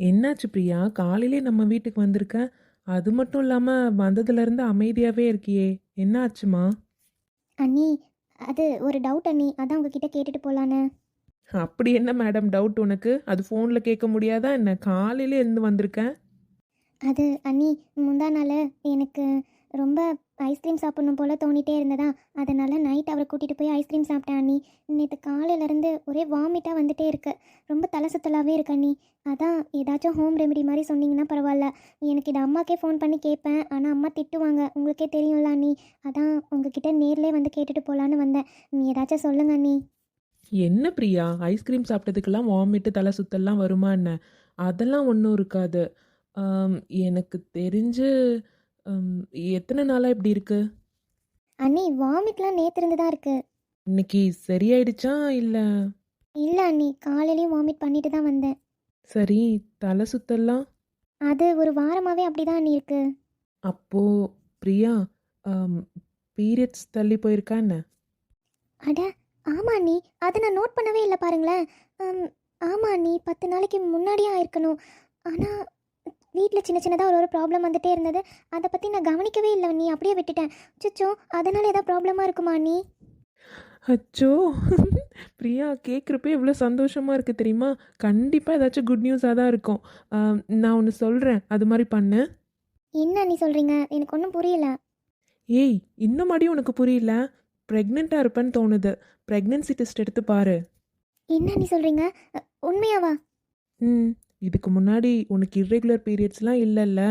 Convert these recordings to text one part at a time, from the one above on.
என்னாச்சு பிரியா? காலையிலே நம்ம வீட்டுக்கு வந்திருக்க? அது மட்டும் இல்லாமல் வந்ததுலேருந்து அமைதியாகவே இருக்கியே. என்ன ஆச்சுமா அண்ணி அது ஒரு டவுட் அண்ணி. அதான் உங்ககிட்ட கேட்டுட்டு போகலான்னு அப்படி என்ன மேடம் டவுட் உனக்கு? அது ஃபோனில் கேட்க முடியாதா என்ன? காலையிலே இருந்து வந்திருக்கேன் அது அண்ணி முந்தா நாள் எனக்கு ரொம்ப ஐஸ்கிரீம் சாப்பிடணும் போல் தோணிட்டே இருந்ததா? அதனால் நைட் அவரை கூட்டிகிட்டு போய் ஐஸ்கிரீம் சாப்பிட்டேன் அண்ணி. நேற்று காலையிலேருந்து ஒரே வாமிட்டாக வந்துட்டே இருக்கு. ரொம்ப தலை சுத்தலாகவே இருக்கு அண்ணி. அதான் ஏதாச்சும் ஹோம் ரெமெடி மாதிரி சொன்னீங்கன்னா பரவாயில்ல. எனக்கு இது அம்மாக்கே ஃபோன் பண்ணி கேட்பேன். ஆனால் அம்மா திட்டுவாங்க. உங்களுக்கே தெரியும்ல அண்ணி. அதான் உங்ககிட்ட நேர்லேயே வந்து கேட்டுட்டு போகலான்னு வந்தேன். நீ ஏதாச்சும் சொல்லுங்க அண்ணி. என்ன பிரியா? ஐஸ்கிரீம் சாப்பிட்டதுக்கெல்லாம் வாமிட்டு தலை சுத்தல்லாம் வருமா என்ன அதெல்லாம் ஒன்றும் இருக்காது. எனக்கு தெரிஞ்சு எத்தனை நாளாக இப்படி இருக்கு? அண்ணி வாமிட்லாம் நேற்று இருந்து தான் இருக்குது இன்னைக்கு சரியாயிடுச்சா இல்லை? இல்லை அண்ணி காலையிலையும் வாமிட் பண்ணிட்டு தான் வந்தேன். சரி தலை சுத்தல்லாம்? அது ஒரு வாரமாகவே அப்படி தான் அண்ணி இருக்கு. அப்போ பிரியா பீரியட்ஸ் தள்ளி போயிருக்கா என்ன? அட ஆமா அண்ணி அதை நான் நோட் பண்ணவே இல்லை பாருங்களேன். ஆம், ஆமா அண்ணி பத்து நாளைக்கு முன்னாடியே ஆயிருக்கணும். ஆனால் வீட்டில் சின்ன சின்னதாக ஒரு ஒரு ப்ராப்ளம் வந்துட்டே இருந்தது. அதை பற்றி நான் கவனிக்கவே இல்லை அண்ணி அப்படியே விட்டுட்டேன். சுச்சோ அதனால் ஏதாவது ப்ராப்ளமாக இருக்குமா அண்ணி அச்சோ பிரியா கேட்குறப்ப எவ்வளோ சந்தோஷமாக இருக்குது தெரியுமா? கண்டிப்பாக ஏதாச்சும் குட் நியூஸாக தான் இருக்கும். நான் ஒன்று சொல்கிறேன் அது மாதிரி பண்ணு. என்ன அண்ணி சொல்கிறீங்க எனக்கு ஒன்றும் புரியல. ஏய் இன்னும் மறுபடியும் உனக்கு புரியல? ப்ரெக்னெண்ட்டாக இருப்பேன்னு தோணுது. ப்ரெக்னென்சி டெஸ்ட் எடுத்து பாரு. என்ன அண்ணி சொல்கிறீங்க உண்மையாவா? ம். இதுக்கு முன்னாடி உனக்கு இர்ரெகுலர் பீரியட்ஸ்லாம் இல்லைல்ல?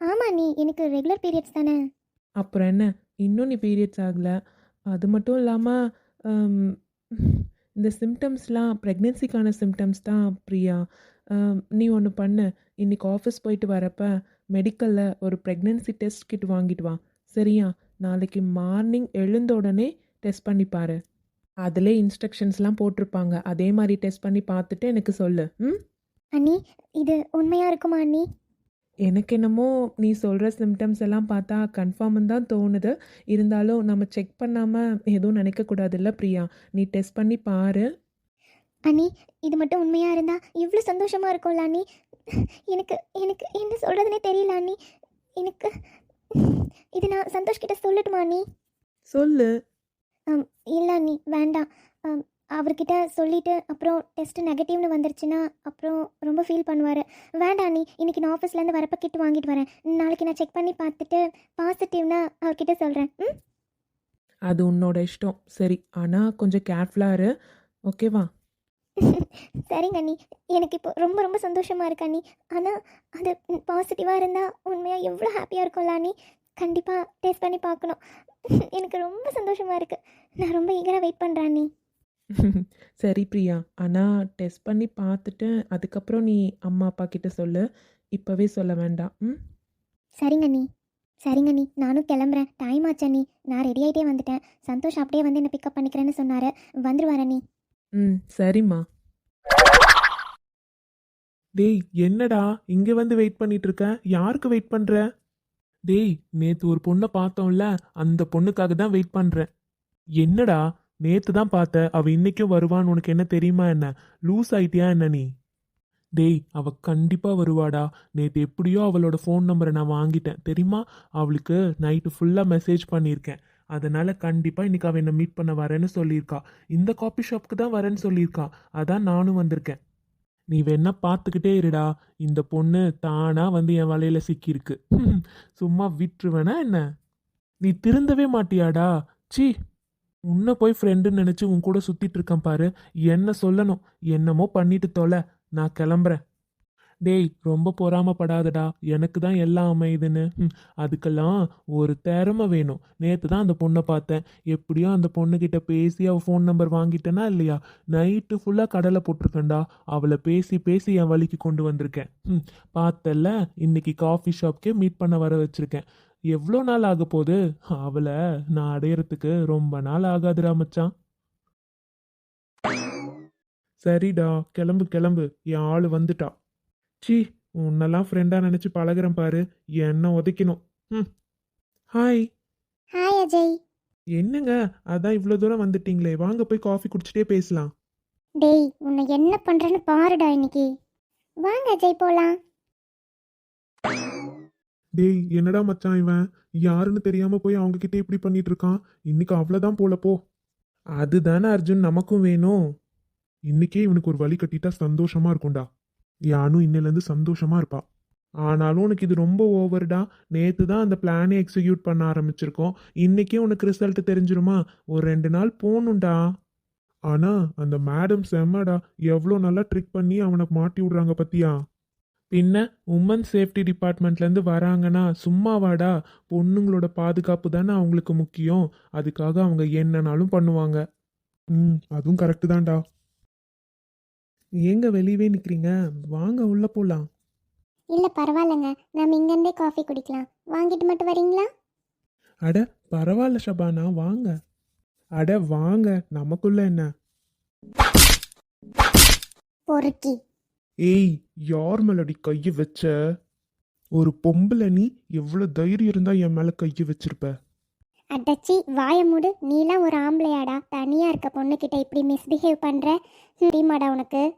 ஆமா அண்ணி எனக்கு ரெகுலர் பீரியட்ஸ் தானே. அப்புறம் என்ன? இன்னும் நீ பீரியட்ஸ் ஆகலை. அது மட்டும் இல்லாமல் இந்த சிம்டம்ஸ்லாம் ப்ரெக்னென்சிக்கான சிம்டம்ஸ் தான் பிரியா. ஆம், நீ ஒன்று பண்ணு. இன்னைக்கு ஆஃபீஸ் போயிட்டு வரப்ப மெடிக்கலில் ஒரு ப்ரெக்னென்சி டெஸ்ட் கிட் வாங்கிட்டு வா. சரியா? நாளைக்கு மார்னிங் எழுந்த உடனே டெஸ்ட் பண்ணி பாரு. அதிலே இன்ஸ்ட்ரக்ஷன்ஸ்லாம் போட்டிருப்பாங்க. அதே மாதிரி டெஸ்ட் பண்ணி பார்த்துட்டு எனக்கு சொல்லு. ம்? அண்ணி இது உண்மையாக இருக்குமா அண்ணி? எனக்கு என்னமோ நீ சொல்கிற சிம்டம்ஸ் எல்லாம் பார்த்தா கன்ஃபார்ம் தான் தோணுது. இருந்தாலும் நம்ம செக் பண்ணாமல் எதுவும் நினைக்கக்கூடாதுல்ல பிரியா? நீ டெஸ்ட் பண்ணி பாரு. அண்ணி இது மட்டும் உண்மையாக இருந்தால் இவ்வளோ சந்தோஷமாக இருக்கும்ல அண்ணி? எனக்கு எனக்கு என்ன சொல்கிறதுனே தெரியல அண்ணி. எனக்கு இது நான் சந்தோஷ் கிட்ட சொல்லட்டுமா அண்ணி? சொல்லு. இல்லை அண்ணி வேண்டாம். அவர்கிட்ட சொல்லிட்டு அப்புறம் டெஸ்ட் நெகட்டிவ்னு வந்துருச்சுன்னா அப்புறம் ரொம்ப ஃபீல் பண்ணுவார். வேண்டாம் அண்ணி இன்னைக்கு நான் ஆஃபீஸ்லேருந்து வரப்ப கிட்டு வாங்கிட்டு வரேன். நாளைக்கு நான் செக் பண்ணி பார்த்துட்டு பாசிட்டிவ்னா அவர்கிட்ட சொல்கிறேன் ம்? அது உன்னோட இஷ்டம். சரி ஆனால் கொஞ்சம் கேர்ஃபுல்லாக இரு. ஓகேவா சரிங்க அண்ணி. எனக்கு இப்போ ரொம்ப ரொம்ப சந்தோஷமாக இருக்கு அண்ணி. ஆனால் அது பாசிட்டிவாக இருந்தால் உண்மையாக எவ்வளோ ஹாப்பியாக இருக்கும்ல அண்ணி. கண்டிப்பாக டேஸ்ட் பண்ணி பார்க்கணும். எனக்கு ரொம்ப சந்தோஷமாக இருக்குது நான் ரொம்ப ஈகராக வெயிட் பண்ணுறேன் அண்ணி. சரி பிரியா. ஆனால் டெஸ்ட் பண்ணி பார்த்துட்டு அதுக்கப்புறம் நீ அம்மா அப்பா கிட்ட சொல்லு. இப்போவே சொல்ல வேண்டாம். ம்? சரிங்க அண்ணி சரிங்க அண்ணி நானும் கிளம்புறேன். டைம் ஆச்சு அண்ணி நான் ரெடி ஆகிட்டே வந்துட்டேன். சந்தோஷ் அப்படியே வந்து என்னை பிக்கப் பண்ணிக்கிறேன்னு சொன்னார். வந்துருவார் அண்ணி ம் சரிம்மா. டேய் என்னடா? இங்க வந்து வெயிட் பண்ணிட்டு இருக்க யாருக்கு வெயிட் பண்ற? டேய் நேத்து ஒரு பொண்ணை பார்த்தோம்ல. அந்த பொண்ணுக்காக தான் வெயிட் பண்றேன். என்னடா? நேத்து தான் பார்த்த அவ இன்னைக்கும் வருவான்னு உனக்கு என்ன தெரியுமா என்ன? லூஸ் ஆயிட்டியா என்ன நீ? டேய் அவ கண்டிப்பா வருவாடா. நேத்து எப்படியோ அவளோட ஃபோன் நம்பரை நான் வாங்கிட்டேன். தெரியுமா? அவளுக்கு நைட்டு ஃபுல்லா மெசேஜ் பண்ணியிருக்கேன். அதனால கண்டிப்பாக இன்னைக்கு அவள் என்ன மீட் பண்ண வரேன்னு சொல்லியிருக்கா. இந்த காபி ஷாப்க்கு தான் வரேன்னு சொல்லியிருக்கா. அதான் நானும் வந்திருக்கேன். நீ வேணா பார்த்துக்கிட்டே இருடா. இந்த பொண்ணு தானாக வந்து என் வலையில் சிக்கியிருக்கு. சும்மா விட்டுருவேனா என்ன? நீ திருந்தவே மாட்டியாடா? ச்சீ! உன்னை போய் ஃப்ரெண்டுன்னு நினச்சி உன் கூட சுத்திட்டு இருக்கேன் பாரு. என்ன சொல்லணும்? என்னமோ பண்ணிட்டு தொலை. நான் கிளம்புறேன். டேய் ரொம்ப பொறாமப்படாதடா. எனக்கு தான் எல்லாம் அமையுதுன்னு. அதுக்கெல்லாம் ஒரு திறமை வேணும். நேற்று தான் அந்த பொண்ணை பார்த்தேன். எப்படியோ அந்த பொண்ணுக்கிட்ட பேசி அவள் ஃபோன் நம்பர் வாங்கிட்டேனா இல்லையா? நைட்டு ஃபுல்லாக கடலை போட்டிருக்கேன்டா. அவளை பேசி பேசி என் வழிக்கு கொண்டு வந்திருக்கேன். ம் பார்த்தல்ல இன்னைக்கு காஃபி ஷாப்க்கே மீட் பண்ண வர வச்சுருக்கேன். எவ்வளோ நாள் ஆக போகுது அவளை நான் அடையறதுக்கு ரொம்ப நாள் ஆகாதுடா மச்சான். சரிடா கிளம்பு கிளம்பு. என் ஆள் வந்துட்டா. ச்சீ உன்னெல்லாம் ஃப்ரெண்டாக நினச்சி பழகுறேன் பாரு. என்ன உதைக்கணும். ம். Hi hi Ajay. என்னங்க? அதான் இவ்வளோ தூரம் வந்துட்டீங்களே. வாங்க போய் காஃபி குடிச்சிட்டே பேசலாம். டேய் உன்னை என்ன பண்ணுறேன்னு பாருடா இன்னைக்கு. வாங்க அஜய் போலாம். டேய் என்னடா மச்சான் இவன்? யாருன்னு தெரியாம போய் அவங்க கிட்ட இப்படி பண்ணிட்டு இருக்கான் இன்னைக்கு அவ்வளோதான் போல போ. அதுதானே அர்ஜுன் நமக்கும் வேணும். இன்னைக்கே இவனுக்கு ஒரு வழி கட்டிட்டா சந்தோஷமா இருக்கும்டா. யானும் இன்னிலேருந்து சந்தோஷமா இருப்பா. ஆனாலும் உனக்கு இது ரொம்ப ஓவர்டா. நேத்து தான் அந்த பிளானை எக்ஸிக்யூட் பண்ண ஆரம்பிச்சிருக்கோம். இன்னைக்கே உனக்கு ரிசல்ட் தெரிஞ்சிருமா? ஒரு ரெண்டு நாள் போகணும்டா. ஆனா அந்த மேடம் செம்மடா. எவ்வளோ நல்லா ட்ரிக் பண்ணி அவனை மாட்டி விடுறாங்க பத்தியா? பின்ன உமன் சேஃப்டி டிபார்ட்மெண்ட்லேருந்து வராங்கன்னா சும்மாவாடா பொண்ணுங்களோட பாதுகாப்பு தானே அவங்களுக்கு முக்கியம். அதுக்காக அவங்க என்னனாலும் பண்ணுவாங்க. ம் அதுவும் கரெக்டு தான்டா. எங்க வெளியவே நிற்கிறீங்க வாங்க உள்ள போகலாம் இல்லை பரவாயில்லைங்க. நம்ம இங்கேருந்தே காஃபி குடிக்கலாம். வாங்கிட்டு மட்டும் வரீங்களா? அட பரவாயில்ல ஷபானா வாங்க. அட வாங்க. நமக்குள்ள என்ன? பொறுக்கி. ஏய் யார் மேலடி கையை வச்ச? ஒரு பொம்பளை நீ எவ்வளோ தைரியம் இருந்தா என் மேலே கையை வச்சிருப்ப? அடச்சி வாய மூடு. நீலாம் ஒரு ஆம்பளையாடா. தனியாக இருக்க பொண்ணுக்கிட்ட இப்படி மிஸ்பிஹேவ் பண்ணுற தெரியுமாடா உனக்கு?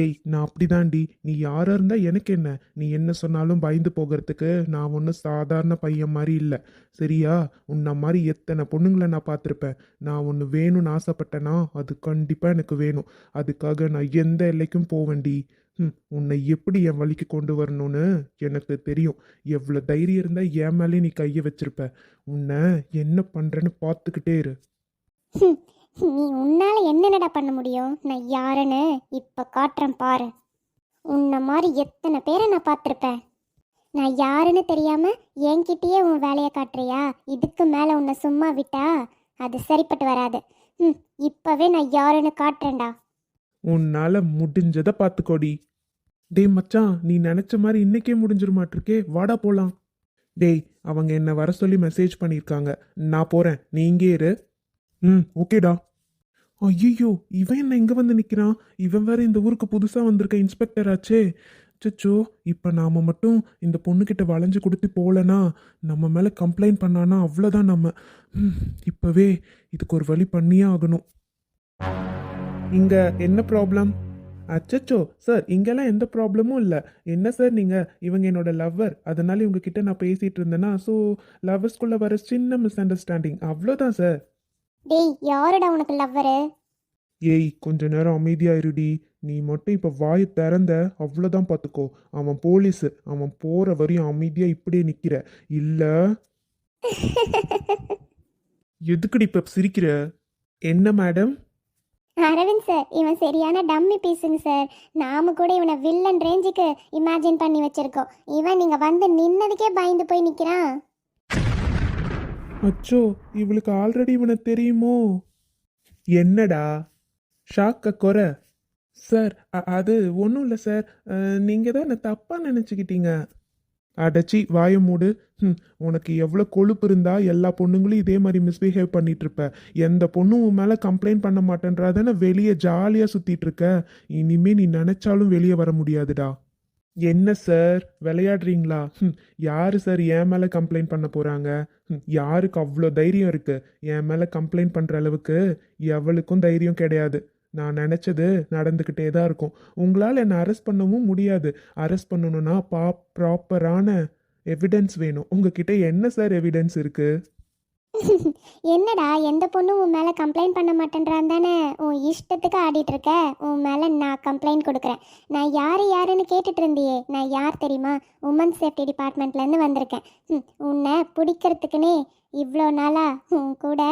ஏய் நான் அப்படிதான்டி. நீ யாராக இருந்தால் எனக்கு என்ன? நீ என்ன சொன்னாலும் பயந்து போகிறதுக்கு நான் ஒன்றும் சாதாரண பையன் மாதிரி இல்லை. சரியா? உன்ன மாதிரி எத்தனை பொண்ணுங்களை நான் பார்த்துருப்பேன். நான் ஒன்று வேணும்னு ஆசைப்பட்டேன்னா அது கண்டிப்பாக எனக்கு வேணும். அதுக்காக நான் எந்த எல்லைக்கும் போவேண்டி ம் உன்னை எப்படி என் வழிக்கு கொண்டு வரணும்னு எனக்கு தெரியும். எவ்வளோ தைரியம் இருந்தால் என் மேலே நீ கையை வச்சிருப்ப. உன்னை என்ன பண்ணுறேன்னு பார்த்துக்கிட்டே இரு. நீ உன்னால் என்னென்னடா பண்ண முடியும்? நான் யாருன்னு இப்போ காட்டுறேன் பாரு. உன்னை மாதிரி எத்தனை பேரை நான் பார்த்துருப்பேன்? நான் யாருன்னு தெரியாமல் என்கிட்டயே உன் வேலையை காட்டுறியா? இதுக்கு மேலே உன்னை சும்மா விட்டா? அது சரிப்பட்டு வராது. ம் இப்போவே நான் யாருன்னு காட்டுறேன்டா. உன்னால் முடிஞ்சதை பார்த்துக்கோடி. டேய் மச்சான் நீ நினச்ச மாதிரி இன்னைக்கே முடிஞ்சிருமாட்டிருக்கே வாடா போகலாம் டேய் அவங்க என்னை வர சொல்லி மெசேஜ் பண்ணியிருக்காங்க. நான் போகிறேன் நீ இங்கே இரு. ம் ஓகேடா. ஐயோ இவன் என்ன எங்கே வந்து நிற்கிறான் இவன் வேற இந்த ஊருக்கு புதுசாக வந்திருக்க இன்ஸ்பெக்டர் ஆச்சே. அச்சச்சோ இப்போ நாம் மட்டும் இந்த பொண்ணுக்கிட்ட வளைஞ்சு கொடுத்து போகலனா நம்ம மேலே கம்ப்ளைண்ட் பண்ணானா அவ்வளோதான் நம்ம. ம், இதுக்கு ஒரு வழி பண்ணியே ஆகணும். இங்கே என்ன ப்ராப்ளம் அச்சச்சோ சார் இங்கெல்லாம் எந்த ப்ராப்ளமும் இல்லை. என்ன சார் நீங்கள் இவங்க என்னோட லவ்வர் அதனால இவங்க கிட்ட நான் பேசிகிட்டு இருந்தேன்னா ஸோ லவ்வர்ஸ்குள்ளே வர சின்ன மிஸ் அண்டர்ஸ்டாண்டிங் அவ்வளோதான் சார் டேய் யாருடா உனக்கு லவ்வரு ஏய் கொஞ்ச நேரம் அமைதியா இருடி. நீ மட்டும் இப்போ வாய் திறந்த அவ்வளோதான் பார்த்துக்கோ அவன் போலீஸு அவன் போற வரையும் அமைதியா இப்படியே நிக்கிற. இல்ல? எதுக்குடி இப்போ சிரிக்கிற? என்ன மேடம் அரவிந்த் சார் இவன் சரியான டம்மி பீஸுங்க சார் நாம கூட இவனை வில்லன் ரேஞ்சுக்கு இமேஜின் பண்ணி வச்சிருக்கோம். இவன் நீங்க வந்து நின்னதுக்கே பயந்து போய் நிக்கிறான். அச்சோ இவளுக்கு ஆல்ரெடி இவனை தெரியுமோ? என்னடா? ஷாக்க குறை. சார் அது ஒன்றும் இல்லை சார் நீங்கள் தான் என்னை தப்பாக நினச்சிக்கிட்டீங்க. அடச்சி வாய மூடு. ம், உனக்கு எவ்வளோ கொழுப்பு இருந்தா எல்லா பொண்ணுங்களும் இதே மாதிரி மிஸ்பிஹேவ் பண்ணிட்டு இருப்ப. எந்த பொண்ணும் உன் மேலே கம்ப்ளைண்ட் பண்ண மாட்டேன்றாதானே வெளியே ஜாலியாக சுற்றிட்டு இருக்க. இனிமே நீ நினச்சாலும் வெளியே வர முடியாதுடா. என்ன சார் விளையாடுறீங்களா? ம், யாரு சார் என் மேலே கம்ப்ளைண்ட் பண்ண போகிறாங்க யாருக்கு அவ்வளோ தைரியம் இருக்கு? என் மேலே கம்ப்ளைண்ட் பண்ணுற அளவுக்கு எவளுக்கும் தைரியம் கிடையாது. நான் நினச்சது நடந்துக்கிட்டே தான் இருக்கும். உங்களால் என்னை அரெஸ்ட் பண்ணவும் முடியாது. அரெஸ்ட் பண்ணணும்னா பா ப்ராப்பரான எவிடன்ஸ் வேணும். உங்ககிட்ட என்ன சார் எவிடன்ஸ் இருக்குது என்னடா எந்த பொண்ணும் உன் மேலே கம்ப்ளைண்ட் பண்ண மாட்டேன்றான் தானே? உன் இஷ்டத்துக்கு ஆடிட்டு இருக்க. உன் மேலே நான் கம்ப்ளைண்ட் கொடுக்குறேன். நான் யார் யாருன்னு கேட்டுட்டு இருந்தியே? நான் யார் தெரியுமா? உமன் சேஃப்டி டிபார்ட்மெண்ட்லேருந்து வந்திருக்கேன். ம், உன்னை பிடிக்கிறதுக்குனே இவ்வளோ நாளா உன் கூட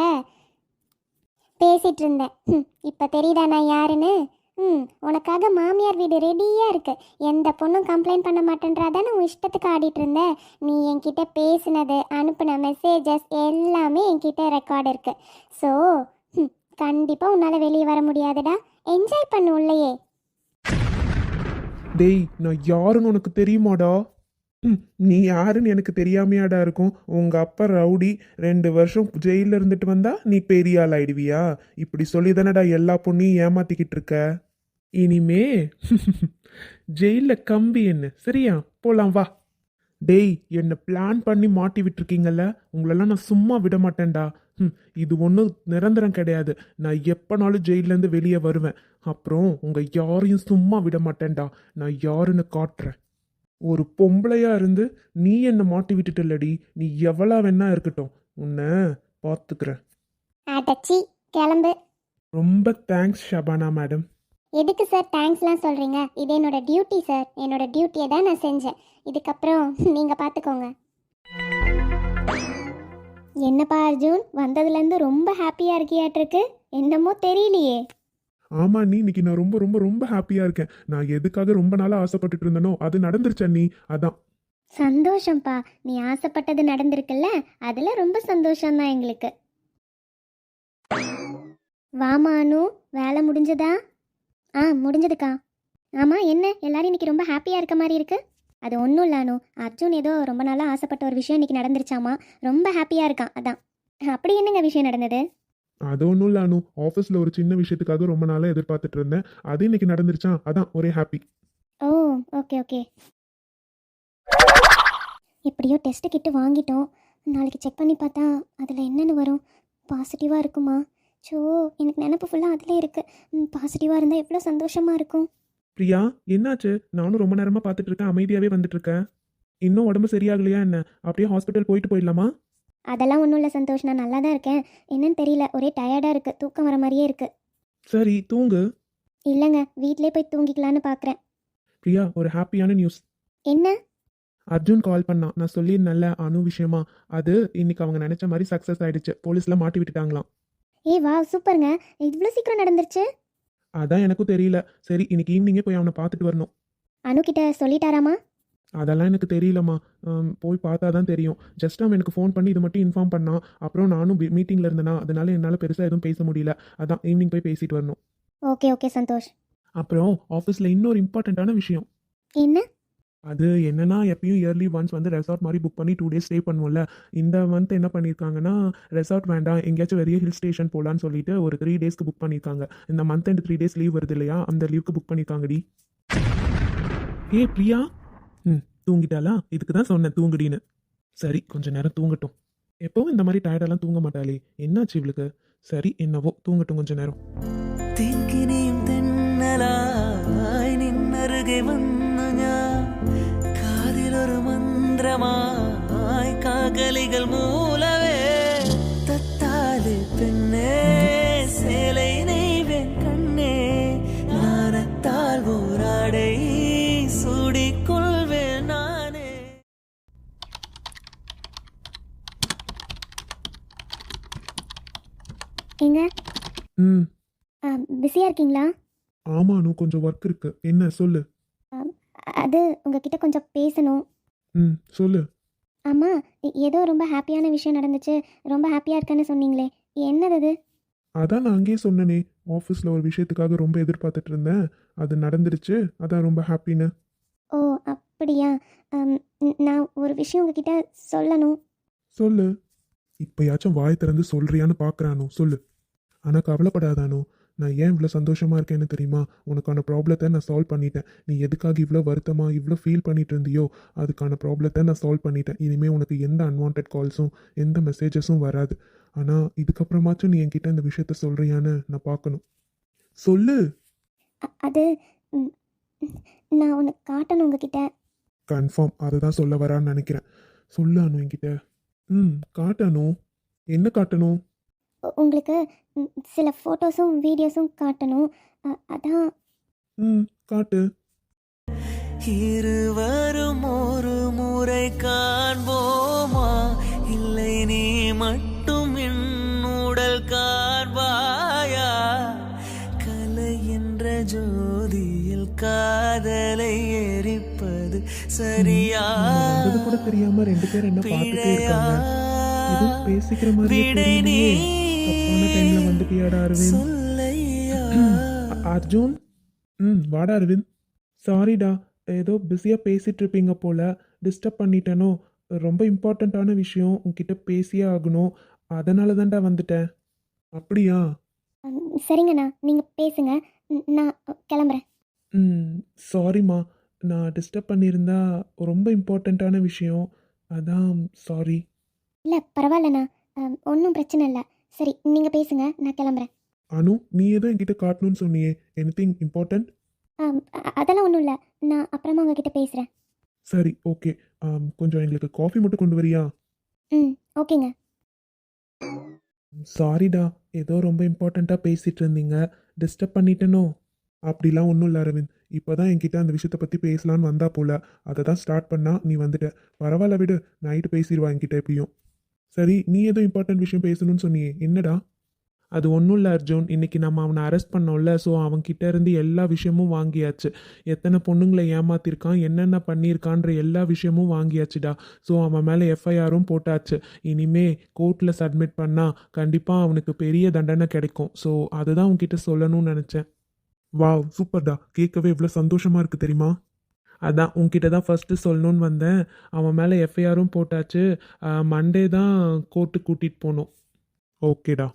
பேசிகிட்டு இருந்தேன். இப்போ தெரியுதா நான் யாருன்னு? ம் உனக்காக மாமியார் வீடு ரெடியாக இருக்கு. எந்த பொண்ணும் கம்ப்ளைண்ட் பண்ண மாட்டேன்றாதானே உன் இஷ்டத்துக்கு ஆடிட்டு இருந்த? நீ என்கிட்ட பேசினது அனுப்பின மெசேஜஸ் எல்லாமே என்கிட்ட ரெக்கார்டு இருக்கு. ஸோ கண்டிப்பாக உன்னால் வெளியே வர முடியாதுடா. என்ஜாய் பண்ணு உள்ளேயே. டேய் நான் யாருன்னு உனக்கு தெரியுமாடா? நீ யாருன்னு எனக்கு தெரியாமையாடா இருக்கும். உங்க அப்பா ரவுடி ரெண்டு வருஷம் ஜெயில இருந்துட்டு வந்தா நீ பெரிய ஆள் ஆயிடுவியா இப்படி சொல்லி தானடா எல்லா பொண்ணையும் ஏமாத்திக்கிட்டு இருக்க? இனிமே ஜெயில கம்பி என்ன? சரியா? போலாம் வா. டேய் என்ன பிளான் பண்ணி மாட்டி விட்டுருக்கீங்கல்ல? உங்களெல்லாம் நான் சும்மா விட மாட்டேன்டா. ம், இது ஒன்றும் நிரந்தரம் கிடையாது. நான் எப்பனாலும் ஜெயிலேருந்து வெளியே வருவேன். அப்புறம் உங்கள் யாரையும் சும்மா விட மாட்டேன்டா. நான் யாருன்னு காட்டுறேன். ஒரு பொம்பளையா இருந்து நீ என்னை மாட்டி விட்டுட்டல்லடி? நீ எவ்வளோ வேணா இருக்கட்டும். உன்னை பார்த்துக்கிறேன். கிளம்பு. ரொம்ப தேங்க்ஸ் ஷபானா மேடம் எதுக்கு சார் தேங்க்ஸ்லாம் சொல்கிறீங்க இது என்னோட டியூட்டி சார். என்னோட டியூட்டியை தான் நான் செஞ்சேன். இதுக்கப்புறம் நீங்கள் பார்த்துக்கோங்க என்னப்பா அர்ஜுன் வந்ததுலேருந்து ரொம்ப ஹாப்பியாக இருக்கியாட்டிருக்கு? என்னமோ தெரியலையே. ஆமா நீ இன்னைக்கு நான் ரொம்ப ரொம்ப ரொம்ப ஹாப்பியா இருக்கேன். நான் எதுக்காக ரொம்ப நாளா ஆசைப்பட்டுட்டு இருந்தனோ அது நடந்துருச்சா நீ? அதான். சந்தோஷம்ப்பா நீ ஆசைப்பட்டது நடந்திருக்குல்ல? அதில் ரொம்ப சந்தோஷம்தான் எங்களுக்கு. வாமா அனு வேலை முடிஞ்சதா? ஆ முடிஞ்சதுக்கா. ஆமாம் என்ன? எல்லாரும் இன்னைக்கு ரொம்ப ஹாப்பியாக இருக்க மாதிரி இருக்கு? அது ஒன்றும் இல்லை அனு. அர்ஜுன் ஏதோ ரொம்ப நாளாக ஆசைப்பட்ட ஒரு விஷயம் இன்னைக்கு நடந்துருச்சாமா? ரொம்ப ஹாப்பியாக இருக்கான் அதான். அப்படி என்னங்க விஷயம் நடந்தது? அது ஒன்றும் இல்லை அனு. ஆஃபீஸில் ஒரு சின்ன விஷயத்துக்காக ரொம்ப நாளாக எதிர்பார்த்துட்டு இருந்தேன். அது இன்னைக்கு நடந்துருச்சா? அதான் ஒரே ஹாப்பி ஓ ஓகே ஓகே எப்படியோ டெஸ்ட்டு கிட்டு வாங்கிட்டோம். நாளைக்கு செக் பண்ணி பார்த்தா அதில் என்னென்னு வரும். பாசிட்டிவாக இருக்குமா? ஸோ எனக்கு நினப்பு ஃபுல்லாக அதிலே இருக்குது பாசிட்டிவாக இருந்தால் எவ்வளோ சந்தோஷமாக இருக்கும். பிரியா என்னாச்சு? நானும் ரொம்ப நேரமாக பார்த்துட்டு இருக்கேன் அமைதியாகவே வந்துட்டு இருக்கேன் இன்னும் உடம்பு சரியாகலையா என்ன? அப்படியே ஹாஸ்பிட்டல் போயிட்டு போயிடலாமா? அதெல்லாம் ஒன்றும் இல்லை சந்தோஷ். நான் நல்லா தான் இருக்கேன். என்னன்னு தெரியல. ஒரே டயர்டாக இருக்குது தூக்கம் வர மாதிரியே இருக்குது சரி தூங்கு. இல்லைங்க. வீட்டிலே போய் தூங்கிக்கலான்னு பார்க்குறேன் பிரியா ஒரு ஹாப்பியான நியூஸ் என்ன? அர்ஜுன் கால் பண்ணான் நான் சொல்லியிருந்தேன்ல அனு விஷயமா. அது இன்னைக்கு அவங்க நினைச்ச மாதிரி சக்ஸஸ் ஆயிடுச்சு. போலீஸ்ல மாட்டி விட்டுட்டாங்களாம். ஏய் வா சூப்பருங்க. இவ்வளோ சீக்கிரம் நடந்துருச்சு. அதான் எனக்கும் தெரியல. சரி இன்னைக்கு ஈவினிங்கே போய் அவனை பார்த்துட்டு வரணும். அனுக்கிட்ட சொல்லிட்டாராமா? அதெல்லாம் எனக்கு தெரியலம்மா. போய் பார்த்தா தான் தெரியும். ஜஸ்ட் அவன் எனக்கு ஃபோன் பண்ணி இது மட்டும் இன்ஃபார்ம் பண்ணான். அப்புறம் நானும் மீட்டிங்கில் இருந்தேனா அதனால என்னால் பெருசாக எதுவும் பேச முடியல. அதான் ஈவினிங் போய் பேசிட்டு வரணும். Okay okay Santhosh. அப்புறம் ஆஃபீஸில் இன்னொரு இம்பார்ட்டண்ட்டான விஷயம். என்ன? அது என்னன்னா எப்பயும் இயர்லி ஒன்ஸ் வந்து ரெசார்ட் மாதிரி புக் பண்ணி டூ டேஸ் ஸ்டே பண்ணுவோம்ல. இந்த மந்த் என்ன பண்ணியிருக்காங்கன்னா ரெசார்ட் வேண்டாம் எங்கேயாச்சும் வெளியே ஹில் ஸ்டேஷன் போகலான்னு சொல்லிட்டு ஒரு த்ரீ டேஸ்க்கு புக் பண்ணியிருக்காங்க இந்த month and three days leave வருது இல்லையா? அந்த லீவுக்கு புக் பண்ணியிருக்காங்கடி ஏ பிரியா? ம் தூங்கிட்டாளா? இதுக்கு தான் சொன்னேன் தூங்குடின்னு. சரி கொஞ்ச நேரம் தூங்கட்டும். எப்பவும் இந்த மாதிரி டயர்டெல்லாம் தூங்க மாட்டாளே. என்னாச்சு இவளுக்கு? சரி என்னவோ தூங்கட்டும் கொஞ்சம் நேரம். அகலிகள் மூலவே. தத்தாது பெண்ணே சேலை நெய்வே கண்ணே. நாணத்தால் ஊராடை சூடிக்கொள்வேன் நானே. எங்க? ம். பிஸியா இருக்கீங்களா? ஆமா அனு கொஞ்சம் ஒர்க் இருக்கு. என்ன சொல்லு. அது உங்ககிட்ட கொஞ்சம் பேசணும். ம் சொல்லு. ஆமாம் ஏதோ ரொம்ப ஹாப்பியான விஷயம் நடந்துச்சு. ரொம்ப ஹாப்பியாக இருக்கேன்னு சொன்னீங்களே. என்னது அது? அதான் நான் அங்கேயே சொன்னனே. ஆஃபீஸில் ஒரு விஷயத்துக்காக ரொம்ப எதிர்பார்த்துட்டு இருந்தேன். அது நடந்துருச்சு. அதான் ரொம்ப ஹாப்பின்னு. ஓ அப்படியா? அம், ந- நான் ஒரு விஷயம் உங்ககிட்ட சொல்லணும். சொல்லு. இப்பயாச்சும் வாய் திறந்து சொல்றியான்னு பார்க்குறானோ சொல்லு. ஆனால் கவலைப்படாதானோ? நான் ஏன் இவ்வளோ சந்தோஷமா இருக்கேன்னு தெரியுமா? உனக்கான ப்ராப்ளத்தை நான் சால்வ் பண்ணிட்டேன். நீ எதுக்காக இவ்வளோ வருத்தமா இவ்வளோ ஃபீல் பண்ணிட்டு இருந்தியோ அதுக்கான ப்ராப்ளத்தை நான் சால்வ் பண்ணிட்டேன். இனிமேல் உனக்கு எந்த அன்வான்ட் கால்ஸும் எந்த மெசேஜஸும் வராது. ஆனால் இதுக்கப்புறமாச்சும் நீ என்கிட்ட இந்த விஷயத்த சொல்றியான்னு நான் பார்க்கணும். சொல்லு. அது நான் ஒன்று காட்டணும் உங்ககிட்ட. கன்ஃபார்ம் அதை தான் சொல்ல வரான்னு நினைக்கிறேன். சொல்லு அனு என்கிட்ட. ம் காட்டணும். என்ன காட்டணும்? உங்களுக்கு சில ஃபோட்டோஸும் வீடியோஸும் காட்டணும். அதான். ம் காட்டு. இருவரும் ஒரு முறை காண்போமா? இல்லை நீ மட்டும் என் உடல் காண்பாயா? கலை என்ற ஜோதியில் காதலை எரிப்பது சரியா? கூட தெரியாம ரெண்டு பேர் என்ன பார்த்துட்டே இருக்காங்க. பேசிக்கிற மாதிரியே விடை நீ தெரியலையே தப்பான டைம்ல வந்துட்டியாடா அரவிந்த்? அர்ஜுன்? ம் வாடா அரவிந்த். சாரிடா ஏதோ பிஸியாக பேசிட்டு இருப்பீங்க போல. டிஸ்டர்ப் பண்ணிட்டேனோ? ரொம்ப இம்பார்ட்டண்ட்டான விஷயம் உன்கிட்ட பேசியே ஆகணும். அதனால தான்டா வந்துட்டேன். அப்படியா? சரிங்கண்ணா நீங்கள் பேசுங்க. நான் கிளம்புறேன். ம் சாரிம்மா நான் டிஸ்டர்ப் பண்ணியிருந்தா ரொம்ப இம்பார்ட்டண்ட்டான விஷயம். அதான் சாரி இல்லை பரவாயில்லண்ணா. ஒன்றும் பிரச்சனை இல்லை. சரி நீங்கள் பேசுங்க நான் கிளம்புறேன். அனு நீ ஏதோ என்கிட்ட காட்டணும்னு சொன்னியே. எனிதிங் இம்பார்ட்டன்ட் அதெல்லாம் ஒன்றும் இல்லை. நான் அப்புறமா உங்ககிட்ட பேசுகிறேன் சரி ஓகே கொஞ்சம் எங்களுக்கு காஃபி மட்டும் கொண்டு வரியா? ம் ஓகேங்க. சாரிடா ஏதோ ரொம்ப இம்பார்ட்டண்ட்டாக பேசிட்டு இருந்தீங்க. டிஸ்டர்ப் பண்ணிட்டேனோ? அப்படிலாம் ஒன்றும் இல்லை அரவிந்த். இப்போ தான் என்கிட்ட அந்த விஷயத்தை பற்றி பேசலான்னு வந்தா போல. அதை தான் ஸ்டார்ட் பண்ணா நீ வந்துட்ட. பரவாயில்ல விடு நைட்டு பேசிடுவா என்கிட்ட எப்பயும் சரி நீ ஏதோ இம்பார்ட்டன்ட் விஷயம் பேசணும்னு சொன்னியே. என்னடா? அது ஒன்றும் இல்லை அர்ஜுன். இன்னைக்கு நம்ம அவனை அரெஸ்ட் பண்ணோம்ல ஸோ அவன்கிட்ட இருந்து எல்லா விஷயமும் வாங்கியாச்சு. எத்தனை பொண்ணுங்களை ஏமாத்திருக்கான் என்னென்ன பண்ணியிருக்கான்ற எல்லா விஷயமும் வாங்கியாச்சுடா. ஸோ அவன் மேலே எஃப்ஐஆரும் போட்டாச்சு. இனிமே கோர்ட்டில் சப்மிட் பண்ணால் கண்டிப்பாக அவனுக்கு பெரிய தண்டனை கிடைக்கும். ஸோ அதுதான் உன்கிட்ட சொல்லணும்னு நினச்சேன். வாவ் சூப்பர்டா கேட்கவே இவ்வளோ சந்தோஷமாக இருக்குது தெரியுமா? அதான் உங்ககிட்ட தான் ஃபஸ்ட்டு சொல்லணும்னு வந்தேன். அவன் மேலே எஃப்ஐஆரும் போட்டாச்சு. மண்டே தான் கோர்ட்டு கூட்டிகிட்டு போகணும் ஓகேடா